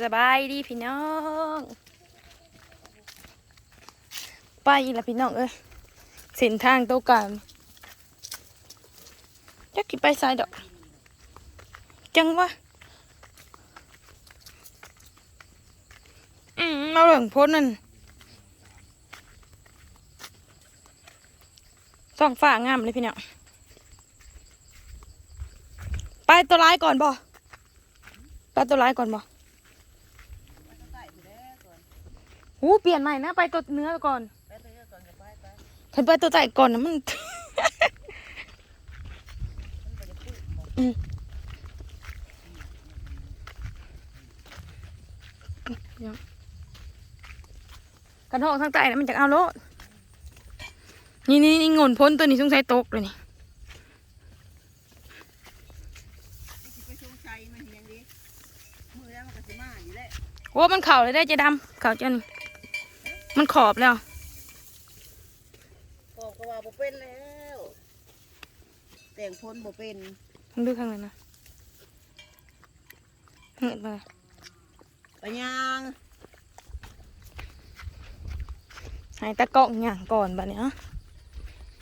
สบายดีพี่น้องไปอีละพี่น้องเอ้ยเส้นทางโตวกันจักกี่ไปซ้ายดอก จังวะอืมเอาเหลืองพ้นนั่นส่องฝ่างามเลยพี่น้องไปตัวร้ายก่อนบ่ไปตัวร้ายก่อนบ่ หูเปลี่ยนใหม่นะ ไปตัวเนื้อก่อนฉันไปตัวใจก่อนนะมันอืมกระทอกทางใต้นะมันจะเอาโลดนี่นี่นี่งนพ้นตัวนี้สงสัยตกเลยนี่ไปชงชัยมาเห็นยังดีมือแล้วมันก็สิมาอยู่แหละโอ้มันเข่าเลยได้เจะดำเข่าจน มันขอบแล้วกอบก็ว่าบ่เป็นแล้วแต่งพ้นบ่เป็นมึงดูข้างในนะเห็นปะปะยางใหายตะเกาะอย่างก่อนบะเนี้ย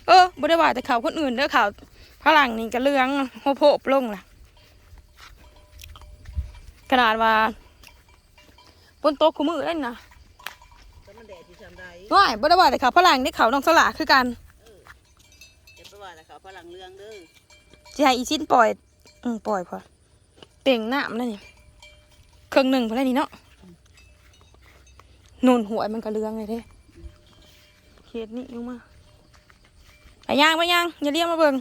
เออบ่ได้ว่าแต่ข่าวคนอื่นเด้อข่าวพลังนี่ก็เรื่องโหโผบลงล่ะขนาดว่าบนโต๊ะคู่มือเล่นนะแต่ มันแดดที่ทำได้ว่ายบ่ได้ว่าแต่ข่าวพลังนี่ข่าวน้องสลาคือกันจะไปว่าแต่เขาพลังเรืองเด้อจะให้อีชิ้นปล่อยอืมปล่อยพอเต่งน้ำนั่นนี่เครื่องหนึ่งพอแล้วนี่เนาะนูนหัวมันก็เลื้องเลยเด้เขียดนี่ลงมาไปย่างไปย่างอย่าเรียกมาเบิ่ง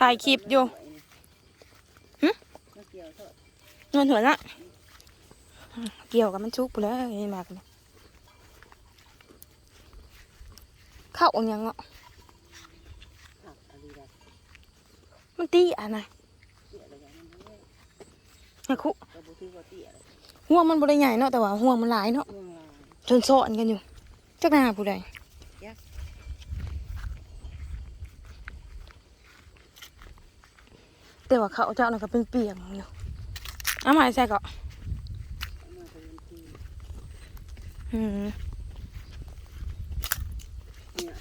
ถ่ายคลิปอยู่หึมาเกี่ยวเถอะนอนหัวละเกี่ยวกับมันชุกไปแล้วเห็นมากเลย เข้าองยังเนาะอะอะไรได้มันตีอะนะเตี้ยอะไรอย่างนั้นเด้อนะคุก็บ่ถือว่าเตี้ยเลยห่วงมันบริใหญ่เนาะแต่ว่าห่วงมันหลายเนาะง่วงลายจนซ้อนกันอยู่จักหน้าผู้ใดยักแต่ว่าเขาเจ้าน่ะก็เป็นเปียกๆอยู่เอามาให้ใส่ก็เอาม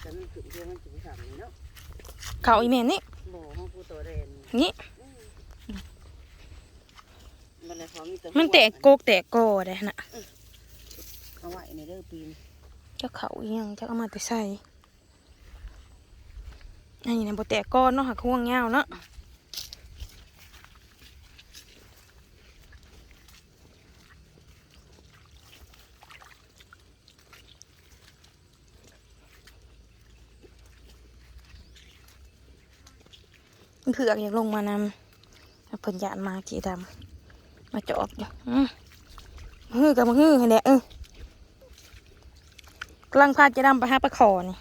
าเป็นทีอืมเนี่ยแต่มันขึ้นเรื่องมันสิไปทำนี่เนาะเขาอีเมนนี่บ่ห้องผู้ตัวแดนนี่มันเลยพอมีตัวมันแตกโกกแตกโกได้น่ะเอาไว้ในเด้อปีนเจ้าเขาอีหยังเจ้าเอามาแต่ใส่อันนี้นะบ่แตกก้อนเนาะหักห่วงยาวเนาะ เผือกอยากลงมานำเพิ่นยานมากี่ดำมาจอบอยู่มาฮือกับมาฮือให้แหละเออกำลังพาจะดำไปหาปลาขอนี่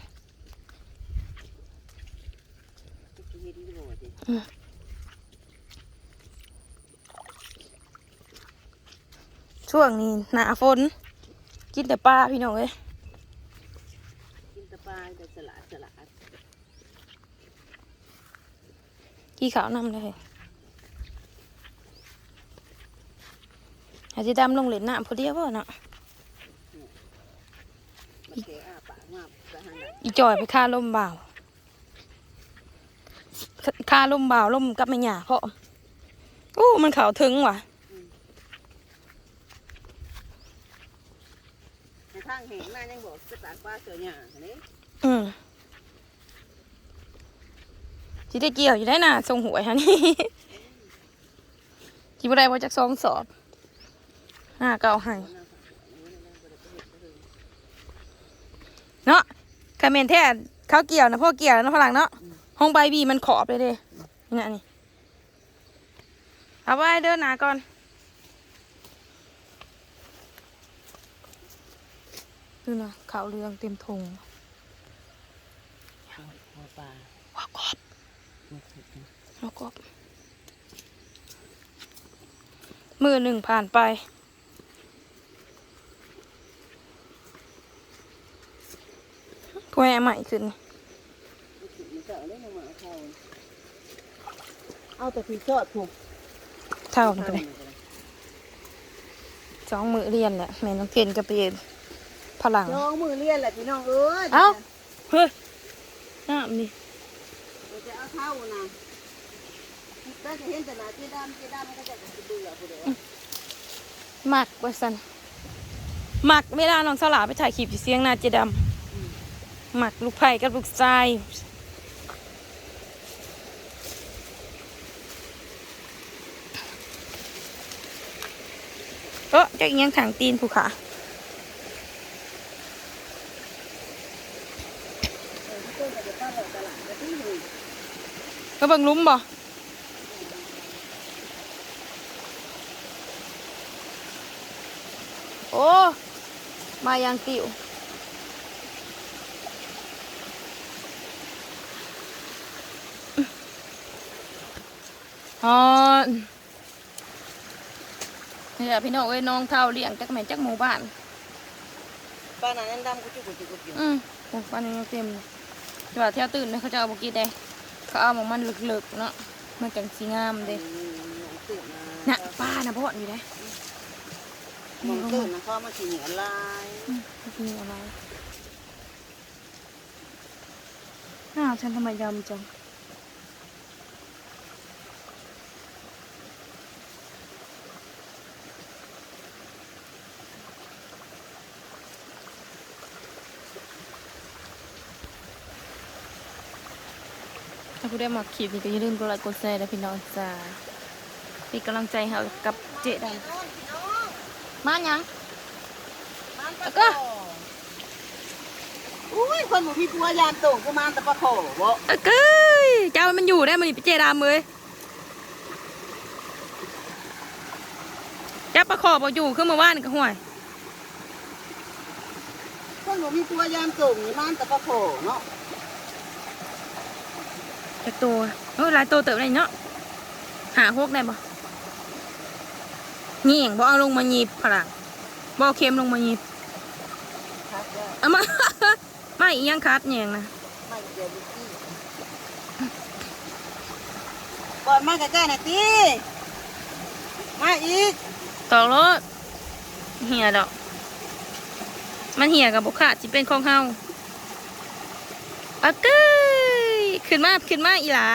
ช่วงนี้หนาฝน กินแต่ปลาพี่น้องเอ้ยกินแตะปลาแต่สลัดสลัด กี่ขาวนำเลยอาจจะดำลงเหรียญน้ำพอดีว่าเนาะมันแกอ้าปากมาไปหาไหนอีจอยไปฆ่าลมบ่าวฆ่าลมบ่าวลมกับแม่หยาเพราะอู้มันขาวถึงว่ะในทางแห่งหน้ายังบอกไปตากปลาเสือหยาอันนี้อืม สิได้เกี่ยวอยู่ได้น่ะทรงหวยฮะนี่จิบได้มาจากสองสอบห้าเก้าให้เนาะคาเมนแท้เขาเกี่ยวนะพ่อเกี่ยวนะพลังเนาะห้องใบบีมันขอบเลยเด้นี่นะนี่เอาไว้เดินหนาก่อนดูนะขาวเรืองเต็มทงหัวปลาว้าวกอบ ว้าวกรอบมือหนึ่งผ่านไปกล้วยใหม่ขึ้นมันจะเอาเล่นมาเข้าเอาแต่พี่ชอดถูกเท่านั้นก็ได้สองมือเรียนแหละแม่น้องเกณฑ์ก็ไปพลังน้องมือเลียนแหละพี่น้องเอ้ยเอ้าเฮ้ยน้ำนี่เดี๋ยวจะเอาเข้านะ ได้จะเห็นแต่หน้าเจดำเจดำมัก็จะเบื่อผู้เดียวหมักว่าสันหมักเวลาน้องสลาไปถ่ายคลิปอยู่เสียงนาเจดำหมักลูกไผ่กับลูกทรายเออจะอีกยังถังตีนผู้ขาต้นจะต้อนหลอกตลาดจะที่หนึ่งก็เบิ่งลุ้มบ่โอ้ มายังติวฮอนนี่แหละพี่น้องเอ้ยน้องเท่าเลี้ยงจักแม่นจักหมู่บ้านป้าหนานั่นดำกูจุกกูจุกกูอยู่อืมโอ้ฟันยังเต็มเลยแต่ว่าเที่ยวตื่นเนี่ยเขาจะเอาบกีได้เขาเอาหมองมันเลึกๆเนาะมันจังสีงามเด้ตื่นมาน่ะป้านะพ่ออยู่ได้ มองตื่นนะเขามากินเหนือลายอืมมีอะไรอ้าวฉันทำไมยำจังถ้าคุณได้มาคลิปนี้ก็อย่าลืมกดไลค์กดแชร์นะพี่น้องจ้าเป็นกำลังใจให้กับเจ๊ได้ มาหยังแล้วก็อุ้ยคนหมูพี่ปัวยานโต่งกูมานตะปะโขบ่เอ้ยเก้ยเจ้ามันอยู่ได้มันเจดามเลยจับประคอบเอาอยู่ขึ้นมาว่านกับห่วยคนหมูพี่ปัวยานโต่งนี่มานตะปะโขเนาะจักตัวเออหลายตัวเติบได้เนาะหาพวกได้บ่ เงี่ยงบ่เอาลงมาหยิบพลังบ่เอาเค็มลงมาหยิบครับว่าเอามา ไม่อีหยังคัดเงี่ยงนะไม่เดี๋ยวดูที่ก่อนมาใกล้ๆหน่อยตีมาอีกตอกรถเหี่ยดอก มันเหี่ยกับบุขาดจิเป็นของเฮาอะเก้ยขึ้นมาขึ้นมาอีหลา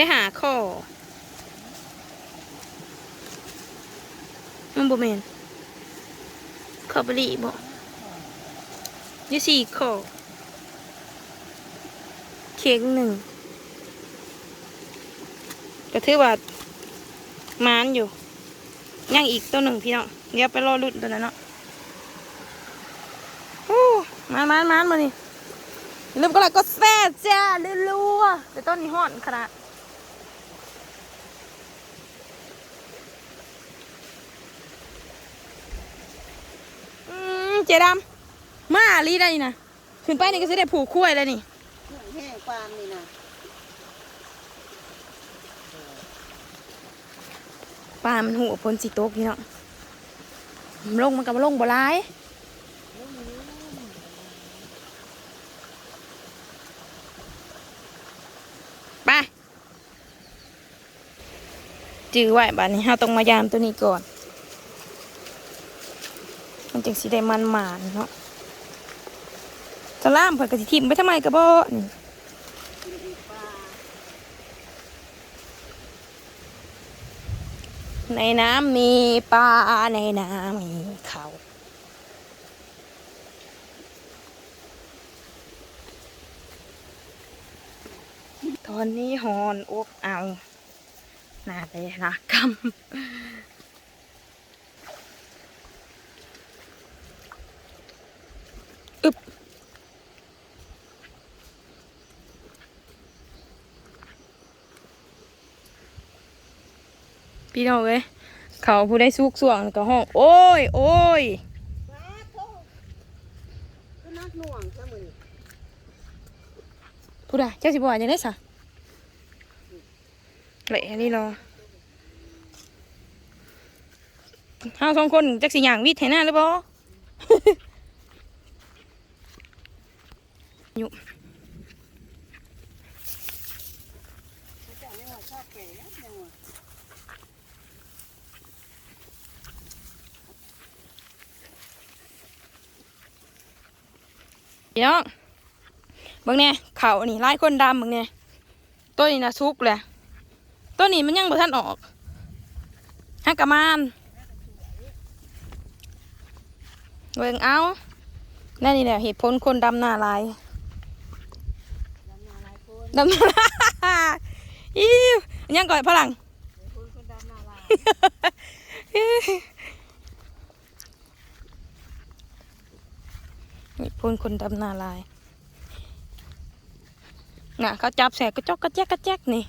ได้หาข้อมันบ่แมนขอบรีบ่อยี่สี่ข้อเค้กหนึ่งก็ถือว่ามานอยู่ยังอีกตัวหนึ่งพี่น้องเดี๋ยวไปรอรุ่นตัวนั้นเนาะโอ้มานมานมานมานี่ลืมก็ไลค์ก็แซ่จ้ารัวๆแต่ต้นนี้ห่อนขนาด อืมเจดำมาลีได้นี่นะขึ้นไปนี่ก็จะได้ผูกคุ้ยแล้วนี่แห้งปานนี่นะปลามันหูพนสีโต๊กพี่เนาะมันลงมันก็มาลงบ่ร้ายไปจื้อไว้บ้านนี้เราต้องมายามตัวนี้ก่อนมัน จึงสีได้มันหมานเนาะสลามเพิ่นกระสิทิมไปทำไมกระโบนี่ในน้ำมีปลาในน้ำมีเขาตอนนี้หอนอกเอาหน้าเลยนะกำ พี่น้องเอ้ยเขาผู้ได้สุกส่วงก็ห้อง โอ้ย โอ้ยปลาโตก็นักหน่วงซะมื้อนี้ผู้ใดเจ้าสิบวายังได้สะเละอันนี้รอเฮาสองคนจักสิย่างวิทย์ให้หน้าหรือบ่อยู่ เจ้ายังว่าชอบแก่ยังว่า พี่น้องเบิ่งแน่เขานี่หลายคนดำเบิ่งแน่ตัวนี้น่ะสุกแหละตัวนี้มันยังบ่ทันออกฮักกะมานเบิ่งเอานั่นนี่แหละเหตุผลคนดำหน้าลายดำนาหลายคนดำหน้าลายอิ้วยังก่อยพลังคนคนดำนาหลาย นี่พูนคนดำนาลายน่ะเขาจับแสกกระจกกระแจกกระแจกนี่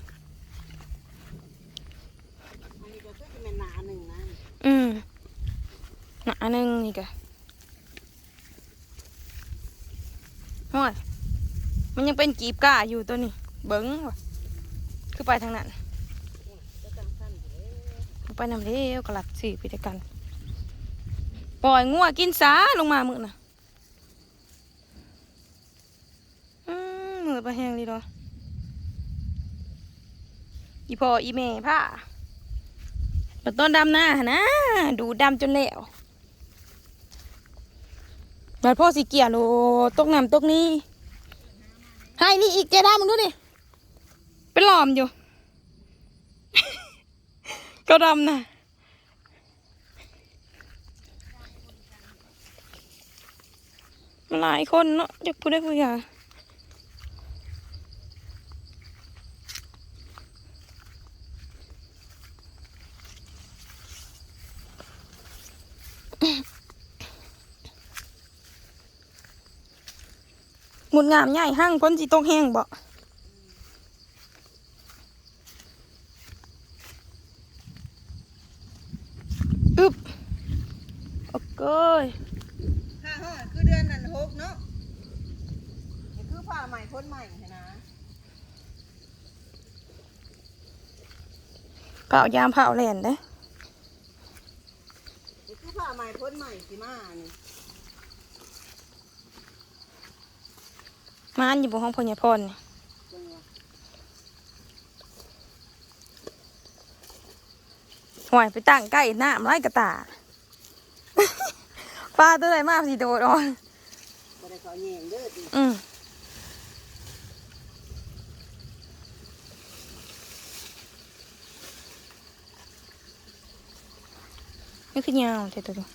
อันนี้ก็คือจะเป็นหนาหนึ่งนะอืมหนาหนึ่งนี่กะห้อยมันยังเป็นกีบก้าอยู่ตัวนี้ เบิ้งว่ะคือไปทางนั้นจะตั้งสั้นอยู่เลยไปนำเร็วกระลัดสี่ไปด้วยกัน ปล่อยงัวกินสาลงมามือน่ะอื มมือไปแห้งดีดออีพ่ออีแม่ผ้าบัดต้นดำหน้านะ ดูดำจนแล้วบัดพ่อสิเกียร์โลตกน้ำตกนี้ให้นี่อีกเจด้ามึงดูดิเป็นหลอมอยู่ ก็ดำนะมันหลายคนเนาะจะพูดได้พูดอย่าง หมุดงามใหญ่ห้างพ้นสีตกแห้งบ่อึบโอเคยผ้าห่อคือเดือนนั้นหกเนาะนี่คือผ้าใหม่พ้นใหม่ใช่นะเผายามเผาแหลนเด้นี่คือผ้าใหม่พ้นใหม่สิมานี่ มานอยู่บนห้องพญาพรนี่จังหวะห่วยไปตั้งใกล้หน้าไร่กระตาปลาตัวไหนมากสิโดดออกบ่ได้เขาแยงเด้อติอืมนี่คือยาวใช่ตัวนี้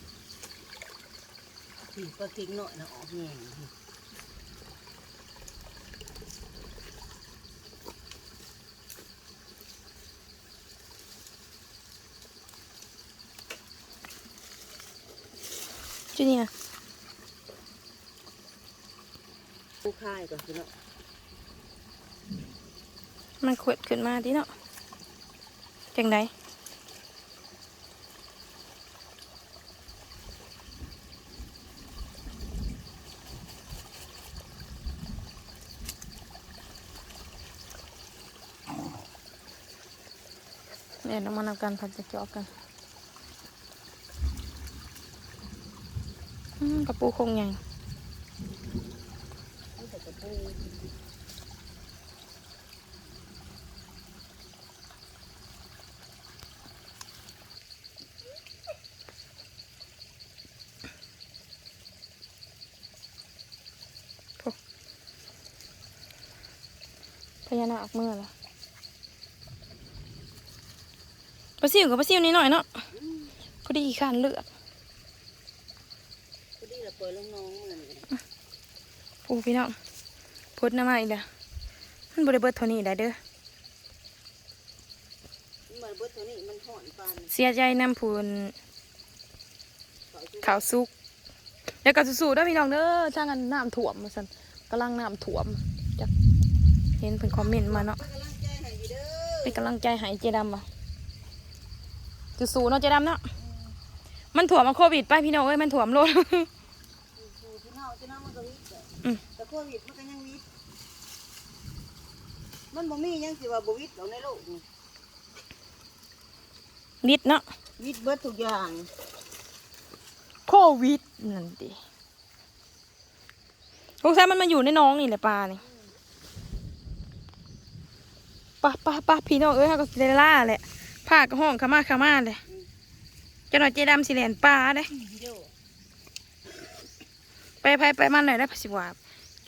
สิก็ทิ้งหน่อยนะออกแยง จุเนี่ยผู้ค่ายก็คือเนาะมันขวดขึ้นมาดิเนาะจังไดเดี๋ยวเรามานำการผัดจะจอกกันอืม กระปูคงใหญ่มันแต่กระปูพญานาคเมื่อละปลาซิวกับปลาซิวนิดหน่อยเนาะพอดีขานเลือด เราเปิดลงน้องเหมือนกันปูพี่น้องพุดน้ำมาอีกเด้อมันบริเบิดเท่านี้ได้เด้อมันมาเบิดตัวนี้มันห่อนปานเสียใจน้ำพูนเขาสิขาวซุกแล้วก็สู้ๆเด้อพี่น้องเด้อช่างกันน้ำถ่วมมาสันกำลังน้ำถ่วมจักเห็นเป็นคอมเมนต์มาเนาะเป็นกำลังใจให้อยู่เด้อเป็นกำลังใจให้เจดำบ่สู้ๆเนาะเจดำเนาะมันถ่วมมาโควิดไปพี่น้องเอ้ยมันถ่วมโลด วิดมันก็ยังวิทย์มันบ่มีหยังสิว่าบ่วิทย์หรอกในโลกนี่นิดเนาะมวิทย์เบิดทุกอย่างโควิดนั่นดิสงสัยมันมาอยู่ในน้องนี่แหละปลานี่ปะปะปะพี่น้องเอ้ยเขาก็สิได้ล่าแหละผ้ากระห้องขามาขามาเลยเจะหน่อยเจดำสิแลนปลาเด้ไปไปไปมันหน่อยได้พัสิวาอย่า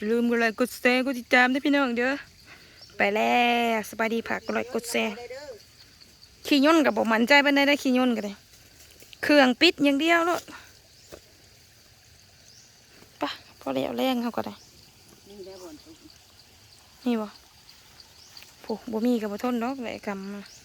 ลืมกดไลค์กดแชร์กดติดตามด้วยพี่น้องเด้อไปแล้วสบายดีผักกดไลค์กดแชร์ขี่ย่นกับบอกมันใจไปได้ได้ขี่ย่นกันเลยเครื่องปิดอย่างเดียวแล้วปะพอแล้วแรงเขาก็ได้นี่บ่อนตุกบ่ผูบ่มีกับบ่ทนดอกแหละกรรมมัน